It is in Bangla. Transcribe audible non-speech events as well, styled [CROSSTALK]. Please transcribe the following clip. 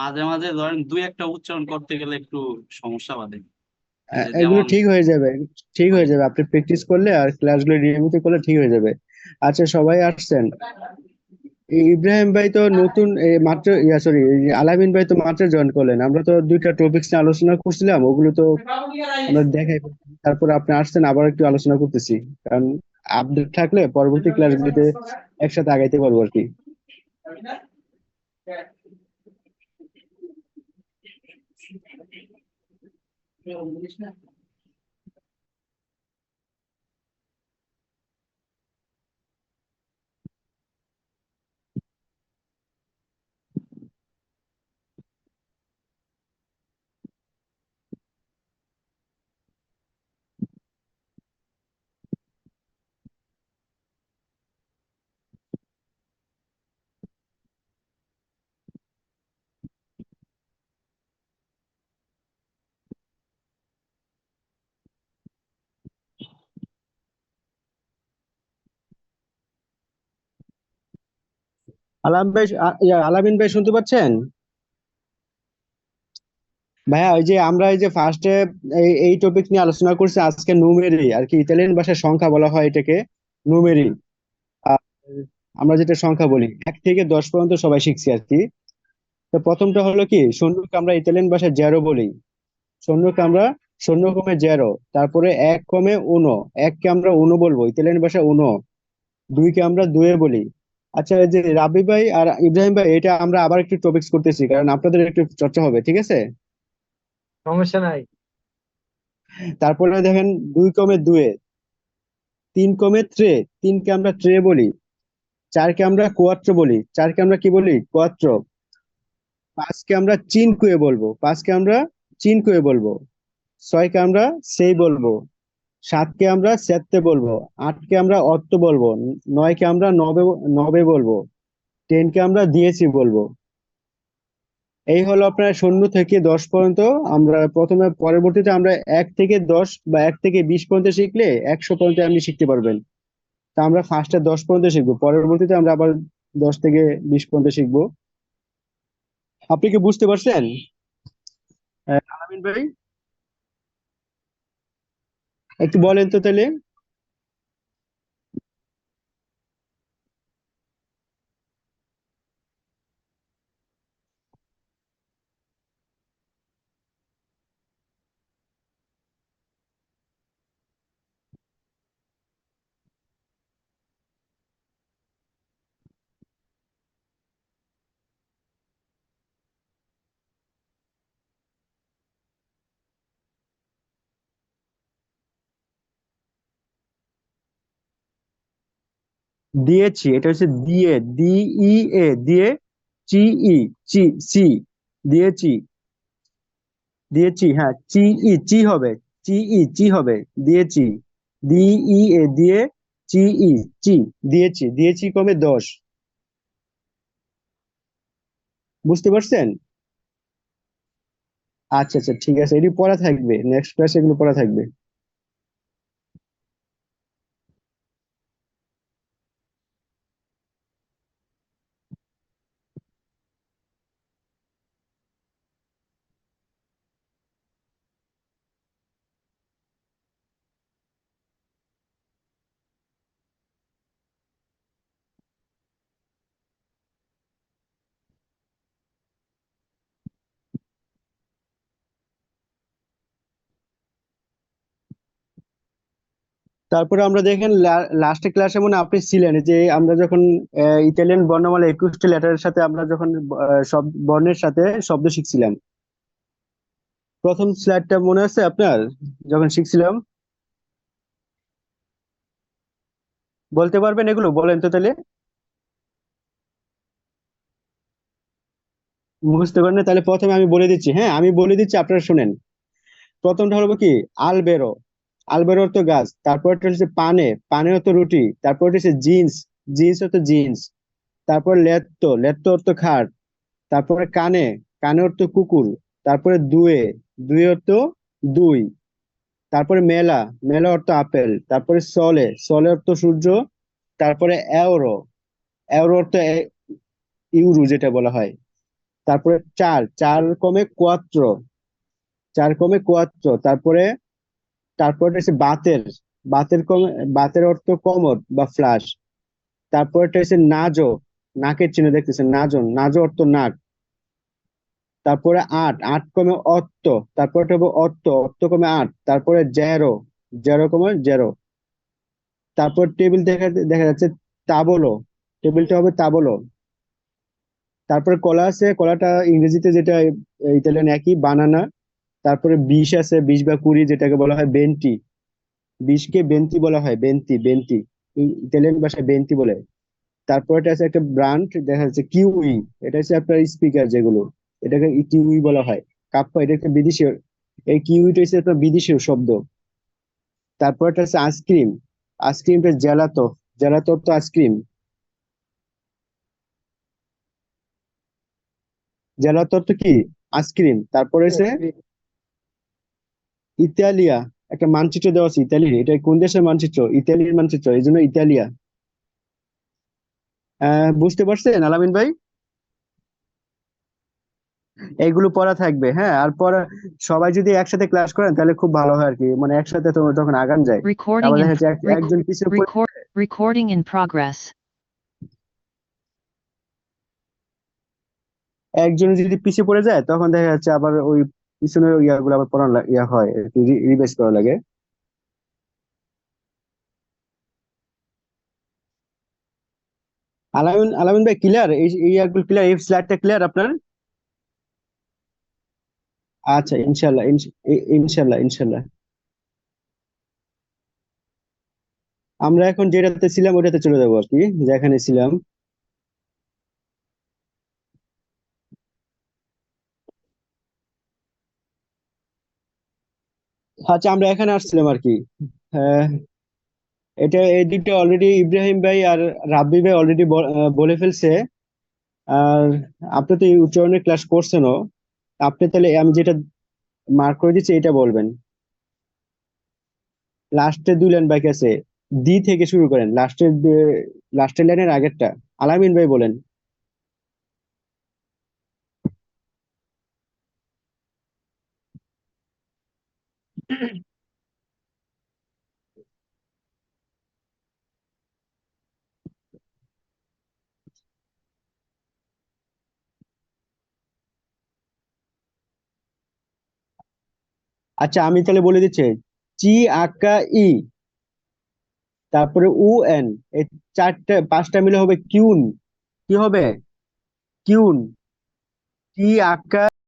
মাঝে মাঝে ধরেন দুই একটা উচ্চারণ করতে গেলে একটু সমস্যা বাধে। এগুলো যেমন ঠিক হয়ে যাবে ঠিক হয়ে যাবে। আপনি প্র্যাকটিস করলে আর ক্লাসগুলো নিয়মিত করলে ঠিক হয়ে যাবে। আচ্ছা সবাই আসছেন। ইব্রাহিম ভাই তো নতুন মাত্র ইয়া সরি আলামিন ভাই তো মাত্র জয়েন করলেন। আমরা তো দুইটা টপিকস নিয়ে আলোচনা করছিলাম ওগুলো তো আমরা দেখাই। তারপর আপনি আসছেন আবার একটু আলোচনা করতেছি। কারণ আপডেট থাকলে পরবর্তী ক্লাসগুলোতে একসাথে আগাইতে পারব আর কি। building, it's not আলাম ভাই আলামিন ভাই শুনতে পাচ্ছেন? ভাইয়া, ওই যে আমরা এই যে ফার্স্টে এই টপিক নিয়ে আলোচনা করছি, আজকে নুমেরি আর কি ইতালিয়ান ভাষায় সংখ্যা বলা হয় এটাকে নুমেরি আমরা যেটা সংখ্যা বলি, এক থেকে দশ পর্যন্ত সবাই শিখছি আর কি। তো প্রথমটা হলো কি, শূন্যকে আমরা ইতালিয়ান ভাষায় জেরো বলি। শূন্যকে আমরা, শূন্য কমে জেরো তারপরে এক কমে উনো এককে আমরা উনো বলব, ইতালিয়ান ভাষায় উনো দুইকে আমরা দুয়ে বলি। আচ্ছা এই যে রাবি ভাই আর ইব্রাহিম ভাই এটা আমরা আবার একটু টপিকস করতেছি কারণ আপনাদের একটু চর্চা হবে ঠিক আছে? সমস্যা নাই। তারপরে দেখেন দুই কমে দুয়ে তিন কমে ট্রে তিনকে আমরা ট্রে বলি চারকে আমরা কোয়াত্র বলি চারকে আমরা কি বলি? কোয়াত্র। পাঁচকে আমরা চিনকুয়ে বলব পাঁচকে আমরা চিনকুয়ে বলব ছয়কে আমরা সেই বলব। সাতকে আমরা সেত্তে বলব, আটকে আমরা অত্ত বলব, নয়কে আমরা নবে নবে বলব, টেনকে আমরা দিয়েছি বলব। এই হলো আপনার শূন্য থেকে দশ পর্যন্ত। আমরা প্রথমে পরবর্তীতে আমরা এক থেকে দশ বা এক থেকে বিশ পর্যন্ত শিখলে একশো পর্যন্ত আপনি শিখতে পারবেন। তা আমরা ফার্স্টে দশ পর্যন্ত শিখব, পরবর্তীতে আমরা আবার দশ থেকে বিশ পর্যন্ত শিখব। আপনি কি বুঝতে পারছেন? আলামিন ভাই? একটু বলেন তো তাহলে। দিয়েছি, এটা হচ্ছে দিয়ে ই এ দিয়ে চি ই চি সি দিয়েছি। দিয়েছি হ্যাঁ চি ই চি হবে চি ই চি হবে, দিয়েছি। ডি ই এ দিয়ে চি ই চি, দিয়েছি দিয়েছি কবে দশ। বুঝতে পারছেন? আচ্ছা আচ্ছা ঠিক আছে, এটি পড়া থাকবে নেক্সট ক্লাসে এগুলো পড়া থাকবে। তারপরে আমরা দেখেন লাস্টের ক্লাসে মনে আপনি ছিলেন, যে আমরা যখন ইতালিয়ান বর্ণমালা একুশটি লেটারের সাথে আমরা যখন সব, বর্ণের সাথে শব্দ শিখছিলাম। প্রথম স্লাইডটা মনে আছে আপনার? যখন শিখছিলাম। বলতে পারবেন এগুলো? বলেন তো তাহলে। মুখস্থ করেন তাহলে প্রথমে আমি বলে দিচ্ছি। হ্যাঁ আমি বলে দিচ্ছি, আপনারা শুনেন। প্রথমটা হলো কি? আলবেরো। আলবেরো অর্থ গাছ তারপরটা হচ্ছে পানে পানে অর্থ রুটি, তারপর হচ্ছে জিন্স জিন্স অর্থ জিন্স, তারপর লেত্তো লেত্তো অর্থ খাট, তারপরে কানে কানে অর্থ কুকুর, তারপরে দুয়ে দুয়ে অর্থ দুই, তারপরে মেলা মেলা অর্থ আপেল, তারপরে সলে সলে অর্থ সূর্য, তারপরে এওরো এওরো অর্থ ইউরো যেটা বলা হয়, তারপরে চার চার কমে কোয়াত্র, চার কমে কোয়াত্র, তারপরে তারপরে হচ্ছে বাতের বাতের কমে বাতের অর্থ কোমর বা ফ্লাশ তারপরটা হচ্ছে নাজো, নাকের চিহ্ন দেখতেছেন, নাজন, নাজো অর্থ নাক। তারপরে আট আট কমে অত্ত, তারপরটা হবে অত্ত অত্ত কমে আট, তারপরে জেরো জেরো কমে জেরো। তারপর টেবিল দেখা দেখা যাচ্ছে তাবলো, টেবিলটা হবে তাবলো। তারপরে কলা আছে, কলাটা ইংরেজিতে যেটা, ইতালিয়ান একই, বানানা। তারপরে বিষ আছে, বিষ বা কুড়ি যেটাকে বলা হয় বেন্টি বিষকে বেন্তি বলা হয়, বেন্তি বেন্তি। ইতালিয়ান ভাষায় বেন্তি বলে। তারপর এটা আছে একটা ব্র্যান্ড দেখা যাচ্ছে কিউই। এটা হচ্ছে আপনার স্পিকার যেগুলো। এটাকে কিউই বলা হয়। কাপ্পা, এটা একটা বিদেশি এই কিউইটা হচ্ছে আপনার বিদেশি শব্দ। তারপর এটা হচ্ছে আইসক্রিম। আইসক্রিমটা জেলাতো জেলাতো তো আইসক্রিম। জেলাতো তো কি? আইসক্রিম। তারপরে হচ্ছে ইতালিয়া একটা মানচিত্র দেওয়া আছে ইতালির এটা কোন দেশের মানচিত্র? ইতালির মানচিত্র এই জন্য ইতালিয়া। বুঝতে পারছেন আলামিন ভাই? এইগুলো পড়া থাকবে হ্যাঁ? আর পড়া সবাই যদি একসাথে ক্লাস করেন তাহলে খুব ভালো হয় আর কি। মানে একসাথে তো তখন আগান যায় একজন record recording in progress. একজন যদি পিছিয়ে পড়ে যায় তখন দেখা যাচ্ছে আবার ওই পিছনের ইয়াগুলো আবার পড়ানো ইয়া হয় রিভাইজ করা লাগে। আলামিন আলামিন ভাই ক্লিয়ার এই ইয়াগুলো ক্লিয়ার এই স্লাইডটা ক্লিয়ার আপনার? আচ্ছা ইনশাল্লাহ ইনশাল্লাহ ইনশাল্লাহ আমরা এখন যেটাতে ছিলাম ওটাতে চলে যাব আর কি, যেখানে ছিলাম। আচ্ছা আমরা এখানে আসছিলাম আর কি। হ্যাঁ এটা এই দিকটা অলরেডি ইব্রাহিম ভাই আর রাব্বি ভাই অলরেডি বলে ফেলছে। আর আপনি তো এই উচ্চারণের ক্লাস করছেনও। আপনি তাহলে আমি যেটা মার্ক করে দিচ্ছি, এটা বলবেন। লাস্টের দুই লাইন বাকি আছে। দি থেকে শুরু করেন। লাস্টের লাস্টের লাইনের আগেরটা। আলামিন ভাই বলেন। [CLEARS THROAT] আচ্ছা আমি তাহলে বলে দিচ্ছি, চি আকা ই, তারপরে উ এন, এই চারটে, পাঁচটা মিলে হবে কিউন, কি হবে? কিউন টি আকা